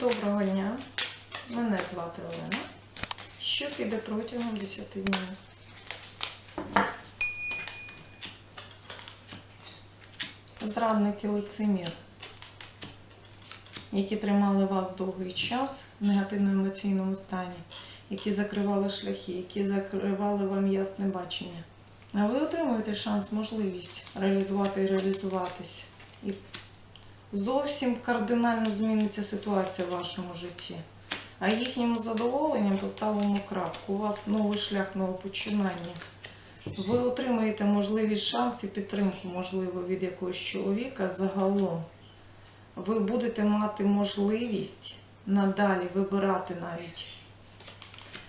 Доброго дня. Мене звати Олена. Що піде протягом 10 днів? Зрадники лицемір, які тримали вас довгий час в негативному емоційному стані, які закривали шляхи, які закривали вам ясне бачення. А ви отримуєте шанс, можливість реалізувати і реалізуватись. І зовсім кардинально зміниться ситуація в вашому житті. А їхнім задоволенням поставимо крапку. У вас новий шлях, нове починання. Ви отримаєте можливість шанс і підтримку, можливо, від якогось чоловіка загалом. Ви будете мати можливість надалі вибирати навіть.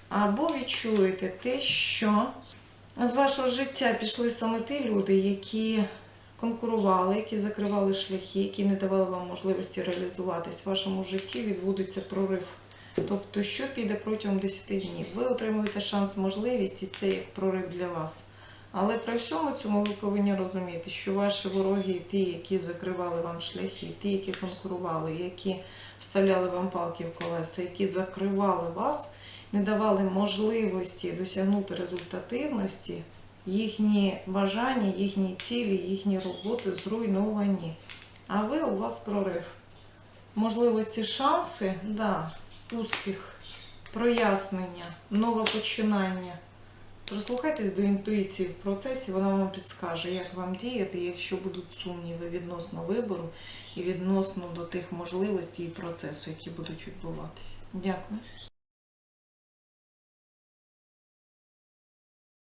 Або відчуєте те, що з вашого життя пішли саме ті люди, які конкурували, які закривали шляхи, які не давали вам можливості реалізуватись. В вашому житті відбудеться прорив. Тобто, що піде протягом 10 днів? Ви отримуєте шанс, можливість, і це як прорив для вас. Але при всьому цьому ви повинні розуміти, що ваші вороги, ті, які закривали вам шляхи, ті, які конкурували, які вставляли вам палки в колеса, які закривали вас, не давали можливості досягнути результативності, їхні бажання, їхні цілі, їхні роботи зруйновані. А ви у вас прорив. Можливості, шанси, да, успіх, прояснення, нове починання. Прислухайтесь до інтуїції в процесі, вона вам підскаже, як вам діяти, якщо будуть сумніви відносно вибору і відносно до тих можливостей і процесу, які будуть відбуватися. Дякую.